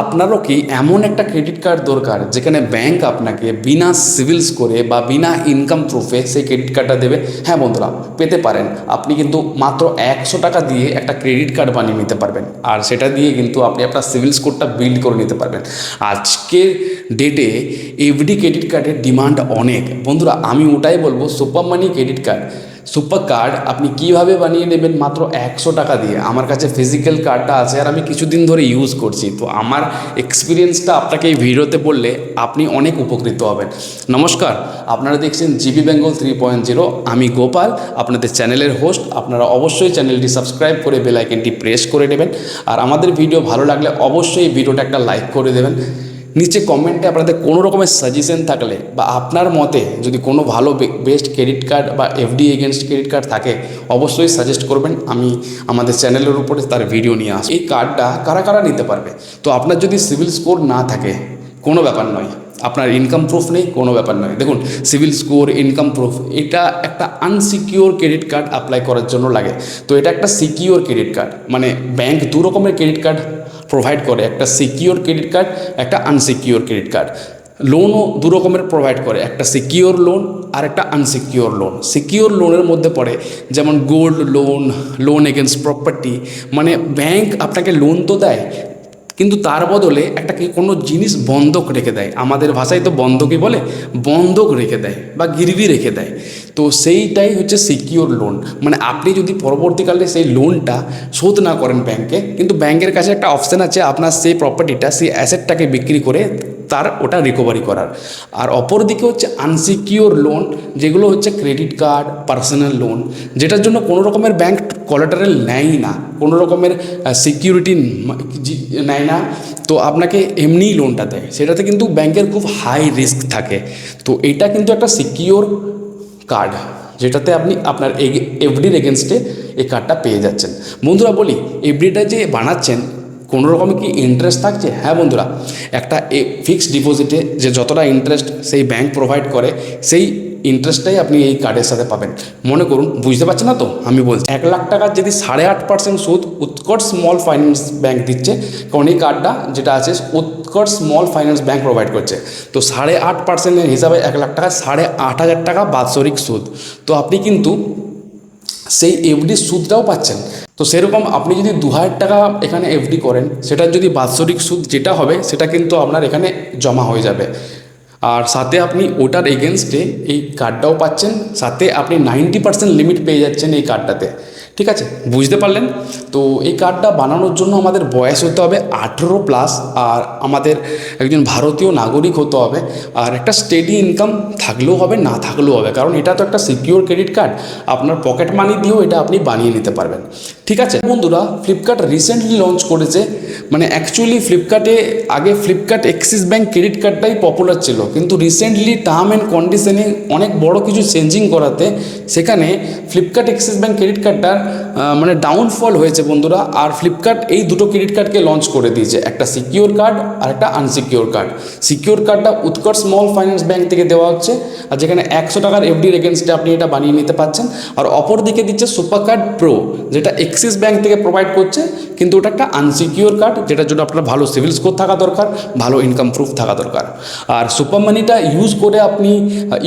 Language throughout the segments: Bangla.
আপনারও কি এমন একটা ক্রেডিট কার্ড দরকার যেখানে ব্যাংক আপনাকে বিনা সিভিল স্কোরে বা বিনা ইনকাম প্রুফে সেই ক্রেডিট কার্ডটা দেবে? হ্যাঁ বন্ধুরা, পেতে পারেন। আপনি কিন্তু মাত্র একশো টাকা দিয়ে একটা ক্রেডিট কার্ড বানিয়ে নিতে পারবেন। আর সেটা দিয়ে কিন্তু আপনি আপনার সিভিল স্কোরটা বিল্ড করে নিতে পারবেন। আজকের ডেটে এফডি ক্রেডিট কার্ডের ডিমান্ড অনেক। বন্ধুরা, আমি ওটাই বলব super money credit card super card আপনি কীভাবে বানিয়ে নেবেন মাত্র একশো টাকা দিয়ে? আমার কাছে ফিজিক্যাল কার্ডটা আছে আর আমি কিছুদিন ধরে ইউজ করছি। তো আমার এক্সপিরিয়েন্সটা আপনাকে এই ভিডিওতে বললে আপনি অনেক উপকৃত হবেন। নমস্কার, আপনারা দেখছেন GB Bengal three point zero আমি গোপাল, আপনাদের চ্যানেলের হোস্ট আপনারা অবশ্যই চ্যানেলটি সাবস্ক্রাইব করে বেল আইকনটি প্রেস করে নেবেন। আর আমাদের ভিডিও ভালো লাগলে অবশ্যই ভিডিওটা একটা লাইক করে দেবেন। নিচে কমেন্টে আপনাদের কোনো রকমের সাজেশন থাকলে বা আপনার মতে যদি কোনো ভালো বেস্ট ক্রেডিট কার্ড বা এফডি এগেনস্ট ক্রেডিট কার্ড থাকে, অবশ্যই সাজেস্ট করবেন। আমি আমাদের চ্যানেলের উপরে তার ভিডিও নিয়ে আসি এই কার্ডটা কারা কারা নিতে পারবে? তো আপনার যদি সিভিল স্কোর না থাকে, কোনো ব্যাপার নয়। আপনার ইনকাম প্রুফ নেই, কোনো ব্যাপার নয়। দেখুন সিভিল স্কোর ইনকাম প্রুফ এটা একটা আনসিকিওর ক্রেডিট কার্ড অ্যাপ্লাই করার জন্য লাগে। তো এটা একটা সিকিওর ক্রেডিট কার্ড মানে ব্যাংক দু রকমের ক্রেডিট কার্ড প্রোভাইড করে একটা সিকিওর ক্রেডিট কার্ড একটা আনসিকিওর ক্রেডিট কার্ড লোনও দু রকমের প্রোভাইড করে, একটা সিকিওর লোন আর একটা আনসিকিওর লোন সিকিওর লোনের মধ্যে পড়ে যেমন gold loan loan against property মানে ব্যাংক আপনাকে লোন তো দেয় কিন্তু তার বদলে একটা কোনো জিনিস বন্ধক রেখে দেয়। আমাদের ভাষায় তো বন্ধকই বলে, বন্ধক রেখে দেয় বা গিরবি রেখে দেয়। তো সেইটাই হচ্ছে সিকিওর লোন মানে আপনি যদি পরবর্তীকালে সেই লোনটা শোধ না করেন ব্যাংকে কিন্তু ব্যাংকের কাছে একটা অপশান আছে, আপনার সেই প্রপার্টিটা সেই অ্যাসেটটাকে বিক্রি করে তার ওটা রিকভারি করার। আর অপর দিকে হচ্ছে আনসিকিওর লোন যেগুলো হচ্ছে ক্রেডিট কার্ড পার্সোনাল লোন যেটার জন্য কোনো রকমের ব্যাংক কোলাটারেল নেয় না, কোনো রকমের সিকিউরিটি নেয় না। তো আপনাকে এমনিই লোনটা দেয়। সেটাতে কিন্তু ব্যাংকের খুব হাই রিস্ক থাকে। তো এটা কিন্তু একটা সিকিওর কার্ড যেটাতে আপনি আপনার এফডির এগেনস্টে এই কার্ডটা পেয়ে যাচ্ছেন। বন্ধুরা বলি এফডিটা যে বানাচ্ছেন কোনো রকম কি ইন্টারেস্ট থাকছে? হ্যাঁ বন্ধুরা, একটা ফিক্সড ডিপোজিটে যে যতটা ইন্টারেস্ট সেই ব্যাংক প্রোভাইড করে, সেই ইন্টারেস্টটাই আপনি এই কার্ডের সাথে পাবেন। মনে করুন, বুঝতে পারছেন না তো? আমি বলছি, এক লাখ টাকার যদি সাড়ে আট পার্সেন্ট সুদ উৎকট স্মল ফাইন্যান্স ব্যাংক দিচ্ছে, কারণ এই কার্ডটা যেটা আছে, উৎকট স্মল ফাইন্যান্স ব্যাংক প্রোভাইড করছে। তো সাড়ে আট পার্সেন্টের হিসাবে এক লাখ টাকা সাড়ে আট হাজার টাকা বাৎসরিক সুদ। তো আপনি কিন্তু সেই এফডির সুদটাও পাচ্ছেন। তো সেরকম আপনি যদি দু হাজার টাকা এখানে এফডি করেন, সেটার যদি বাৎসরিক সুদ যেটা হবে, সেটা কিন্তু আপনার এখানে জমা হয়ে যাবে। আর সাথে আপনি ওটার এগেনস্টে এই কার্ডটাও পাচ্ছেন, সাথে আপনি নাইনটি পার্সেন্ট লিমিট পেয়ে যাচ্ছেন এই কার্ডটাতে ঠিক আছে? বুঝতে পারলেন? তো এই কার্ডটা বানানোর জন্য আমাদের বয়স হতে হবে আঠেরো প্লাস আর আমাদের একজন ভারতীয় নাগরিক হতে হবে। আর একটা স্টেডি ইনকাম থাকলেও হবে, না থাকলেও হবে। কারণ এটা তো একটা সিকিওর ক্রেডিট কার্ড আপনার পকেট মানি দিয়েও এটা আপনি বানিয়ে নিতে পারবেন। ঠিক আছে? বন্ধুরা ফ্লিপকার্ট রিসেন্টলি লঞ্চ করেছে। মানে অ্যাকচুয়ালি ফ্লিপকার্টে আগে ফ্লিপকার্ট এক্সিস ব্যাঙ্ক ক্রেডিট কার্ডটাই পপুলার ছিল। কিন্তু রিসেন্টলি টার্ম অ্যান্ড কন্ডিশনে অনেক বড় কিছু চেঞ্জিং করাতে সেখানে ফ্লিপকার্ট এক্সিস ব্যাঙ্ক ক্রেডিট কার্ডটার মানে ডাউনফল হয়েছে বন্ধুরা, আর ফ্লিপকার্ট এই দুটো ক্রেডিট কার্ডকে লঞ্চ করে দিয়েছে। একটা সিকিওর কার্ড আর একটা আনসিকিওর কার্ড সিকিওর কার্ডটা উৎকর্ষ স্মল ফাইন্যান্স ব্যাঙ্ক থেকে দেওয়া হচ্ছে, আর যেখানে একশো টাকার এফডির এগেনস্টে আপনি এটা বানিয়ে নিতে পারছেন আর অপর দিকে দিচ্ছে সুপার কার্ড প্রো যেটা এক্সিস ব্যাঙ্ক থেকে প্রোভাইড করছে, কিন্তু ওটা একটা আনসিকিওর কার্ড যেটার জন্য আপনার ভালো সিভিল স্কোর থাকা দরকার, ভালো ইনকাম প্রুফ থাকা দরকার। আর সুপার মানিটা ইউজ করে আপনি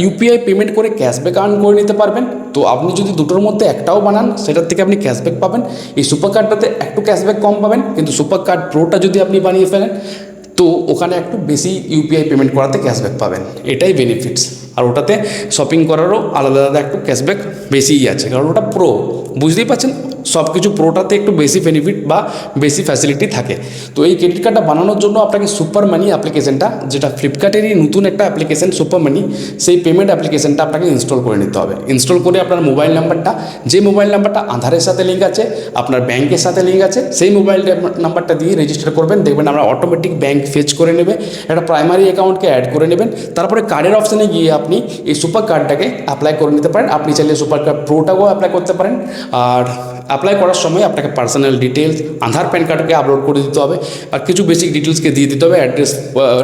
ইউপিআই পেমেন্ট করে ক্যাশব্যাক আর্ন করে নিতে পারবেন। তো আপনি যদি দুটোর মধ্যে একটাও বানান সেটার থেকে আপনি ক্যাশব্যাক পাবেন। এই সুপার কার্ডটাতে একটু ক্যাশব্যাক কম পাবেন, কিন্তু সুপার কার্ড প্রোটা যদি আপনি বানিয়ে ফেলেন, তো ওখানে একটু বেশি ইউপিআই পেমেন্ট করাতে ক্যাশব্যাক পাবেন। এটাই বেনিফিটস আর ওটাতে শপিং করারও আলাদা আলাদা একটু ক্যাশব্যাক বেশিই আছে, কারণ ওটা প্রো বুঝতেই পারছেন? সব কিছু প্রোটাতে একটু বেশি বেনিফিট বা বেশি ফ্যাসিলিটি থাকে। তো এই ক্রেডিট কার্ডটা বানানোর জন্য আপনাকে সুপার মানি অ্যাপ্লিকেশনটা যেটা ফ্লিপকার্টেরই নতুন একটা অ্যাপ্লিকেশন সুপার মানি সেই পেমেন্ট অ্যাপ্লিকেশনটা আপনাকে ইনস্টল করে নিতে হবে। ইনস্টল করে আপনার মোবাইল নাম্বারটা যে মোবাইল নাম্বারটা আধারের সাথে লিঙ্ক আছে, আপনার ব্যাংকের সাথে লিঙ্ক আছে, সেই মোবাইল নাম্বারটা দিয়ে রেজিস্টার করবেন। দেখবেন আমরা অটোমেটিক ব্যাংক ফেচ করে নেবে, একটা প্রাইমারি অ্যাকাউন্টকে অ্যাড করে নেবেন। তারপরে কার্ডের অপশানে গিয়ে আপনি এই সুপার কার্ডটাকে অ্যাপ্লাই করে নিতে পারেন। আপনি চাইলে সুপার কার্ড প্রোটাকেও অ্যাপ্লাই করতে পারেন। আর অ্যাপ্লাই করার সময় আপনাকে পার্সোনাল ডিটেলস আধার প্যান কার্ডকে আপলোড করে দিতে হবে আর কিছু বেসিক ডিটেলসকে দিয়ে দিতে হবে অ্যাড্রেস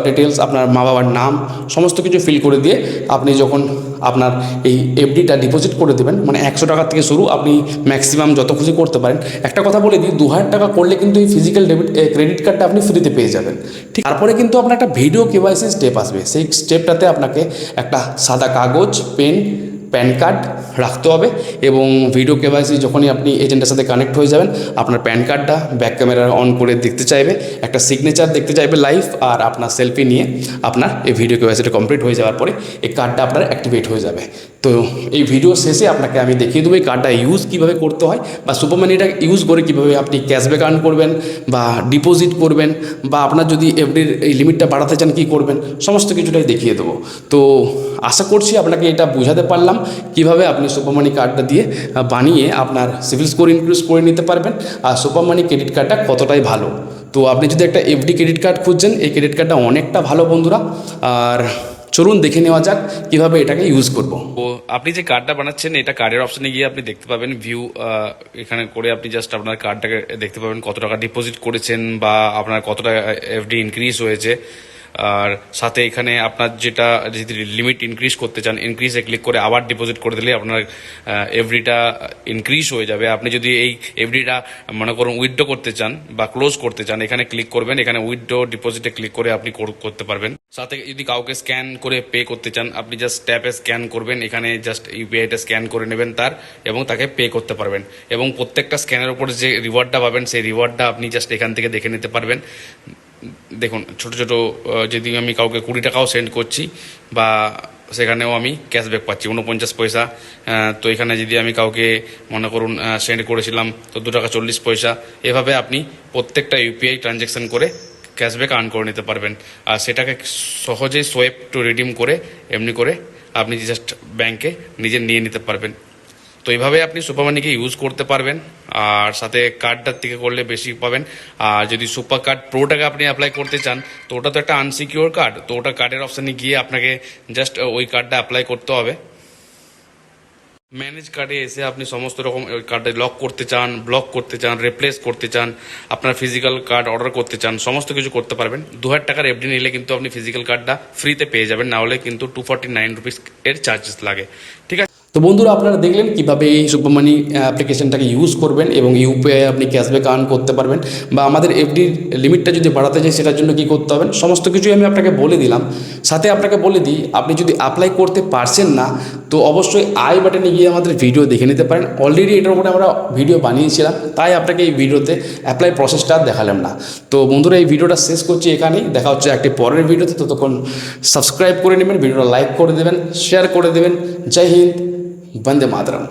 ডিটেলস আপনার মা বাবার নাম, সমস্ত কিছু ফিল করে দিয়ে আপনি যখন আপনার এই এফডিটা ডিপোজিট করে দেবেন মানে একশো টাকা থেকে শুরু আপনি ম্যাক্সিমাম যত খুশি করতে পারেন। একটা কথা বলে দিই, দু হাজার টাকা করলে কিন্তু এই ফিজিক্যাল ডেবিট ক্রেডিট কার্ডটা আপনি ফ্রিতে পেয়ে যাবেন। ঠিক তারপরে কিন্তু আপনার একটা ভিডিও কেওয়াইসি স্টেপ আসবে। সেই স্টেপটাতে আপনাকে একটা সাদা কাগজ পেন প্যান কার্ড রাখতে হবে এবং ভিডিও কেওয়াইসি যখনই আপনি এজেন্টের সাথে কানেক্ট হয়ে যাবেন, আপনার প্যান কার্ডটা ব্যাক ক্যামেরা অন করে দেখতে চাইবে, একটা সিগনেচার দেখতে চাইবে লাইভ আর আপনার সেলফি নিয়ে আপনার এই ভিডিও কেওয়াইসিটা কমপ্লিট হয়ে যাওয়ার পরে এই কার্ডটা আপনার অ্যাক্টিভেট হয়ে যাবে। তো এই ভিডিও শেষে আপনাকে আমি দেখিয়ে দেবো এই কার্ডটা ইউজ কীভাবে করতে হয় বা সুপার ইউজ করে কীভাবে আপনি ক্যাশব্যাক আর্ন করবেন বা ডিপোজিট করবেন বা আপনার যদি এফডির এই লিমিটটা বাড়াতে চান কী করবেন, সমস্ত কিছুটাই দেখিয়ে দেবো। তো আশা করছি আপনাকে এটা বোঝাতে পারলাম। কীভাবে আপনি সুপার মানি কার্ডটা দিয়ে বানিয়ে আপনার সিভিল স্কোর ইনক্রিজ করে নিতে পারবেন। আর সুপার মানি ক্রেডিট কার্ডটা কতটাই ভালো? তো আপনি যদি একটা এফডি ক্রেডিট কার্ড খুঁজছেন, এই ক্রেডিট কার্ডটা অনেকটা ভালো বন্ধুরা। আর চলুন দেখে নেওয়া যাক কীভাবে এটাকে ইউজ করব। তো আপনি যে কার্ডটা বানাচ্ছেন, এটা কার্ডের অপশনে গিয়ে আপনি দেখতে পাবেন ভিউ এখানে করে আপনি জাস্ট আপনার কার্ডটাকে দেখতে পাবেন কত টাকা ডিপোজিট করেছেন বা আপনার কত টাকা এফডি ইনক্রিজ হয়েছে। আর সাথে এখানে আপনার যেটা যদি লিমিট ইনক্রিজ করতে চান ইনক্রিজে ক্লিক করে আবার ডিপোজিট করে দিলে আপনার এফডিটা ইনক্রিজ হয়ে যাবে। আপনি যদি এই এফডিটা মনে করুন উইথড্র করতে চান বা ক্লোজ করতে চান, এখানে ক্লিক করবেন। এখানে উইথড্র ডিপোজিটে ক্লিক করে আপনি কর- করতে পারবেন। সাথে যদি কাউকে স্ক্যান করে পে করতে চান, আপনি জাস্ট ট্যাপে স্ক্যান করবেন। এখানে জাস্ট ইউপিআইটা স্ক্যান করে নেবেন তার এবং তাকে পে করতে পারবেন। এবং প্রত্যেকটা স্ক্যানের উপরে যে রিওয়ার্ডটা পাবেন, সেই রিওয়ার্ডটা আপনি জাস্ট এখান থেকে দেখে নিতে পারবেন। দেখুন, ছোট ছোট যদি আমি কাউকে কুড়ি টাকাও সেন্ড করছি বা সেখানেও আমি ক্যাশব্যাক পাচ্ছি উনপঞ্চাশ পয়সা তো এখানে যদি আমি কাউকে মনে করুন সেন্ড করেছিলাম, তো দু টাকা চল্লিশ পয়সা, এভাবে আপনি প্রত্যেকটা ইউপিআই ট্রানজ্যাকশন করে ক্যাশব্যাক আর্ন করে নিতে পারবেন। আর সেটাকে সহজেই সোয়েপ টু রিডিম করে, এমনি করে আপনি জাস্ট ব্যাংকে নিজে নিয়ে নিতে পারবেন। তো এইভাবে আপনি সুপার মানিকে ইউজ করতে পারবেন, আর সাথে কার্ডটার থেকে করলে বেশি পাবেন। আর যদি সুপার কার্ড প্রোটাকে আপনি অ্যাপ্লাই করতে চান, তো ওটা তো একটা আনসিকিউর কার্ড তো ওটা কার্ডের অপশানে গিয়ে আপনাকে জাস্ট ওই কার্ডটা অ্যাপ্লাই করতে হবে। ম্যানেজ কার্ডে এসে আপনি সমস্ত রকম কার্ডে লক করতে চান ব্লক করতে চান রিপ্লেস করতে চান, আপনার ফিজিক্যাল কার্ড অর্ডার করতে চান, সমস্ত কিছু করতে পারবেন। দু হাজার টাকার এফডি নিলে কিন্তু আপনি ফিজিক্যাল কার্ডটা ফ্রিতে পেয়ে যাবেন না হলে কিন্তু টু ফর্টি নাইন রুপিস এর চার্জেস লাগে। ঠিক আছে? তো বন্ধুরা, আপনারা দেখলেন কীভাবে এই সুপার মানি অ্যাপ্লিকেশনটাকে ইউজ করবেন এবং ইউপিআই আপনি ক্যাশব্যাক আর্ন করতে পারবেন বা আমাদের এফডির লিমিটটা যদি বাড়াতে চাই সেটার জন্য কি করতে হবে? সমস্ত কিছুই আমি আপনাকে বলে দিলাম। সাথে আপনাকে বলে দিই, আপনি যদি অ্যাপ্লাই করতে পারছেন না, তো অবশ্যই আই বাটনে গিয়ে আমাদের ভিডিও দেখে নিতে পারেন। অলরেডি এটার উপরে আমরা ভিডিও বানিয়েছিলাম, তাই আপনাকে এই ভিডিওতে অ্যাপ্লাই প্রসেসটা দেখালাম না। তো বন্ধুরা, এই ভিডিওটা শেষ করছি এখানেই। দেখা হচ্ছে একটি পরের ভিডিওতে ততক্ষণ সাবস্ক্রাইব করে নেবেন ভিডিওটা লাইক করে দেবেন শেয়ার করে দেবেন। জয় হিন্দ। ఇబ్బంది మాత్రం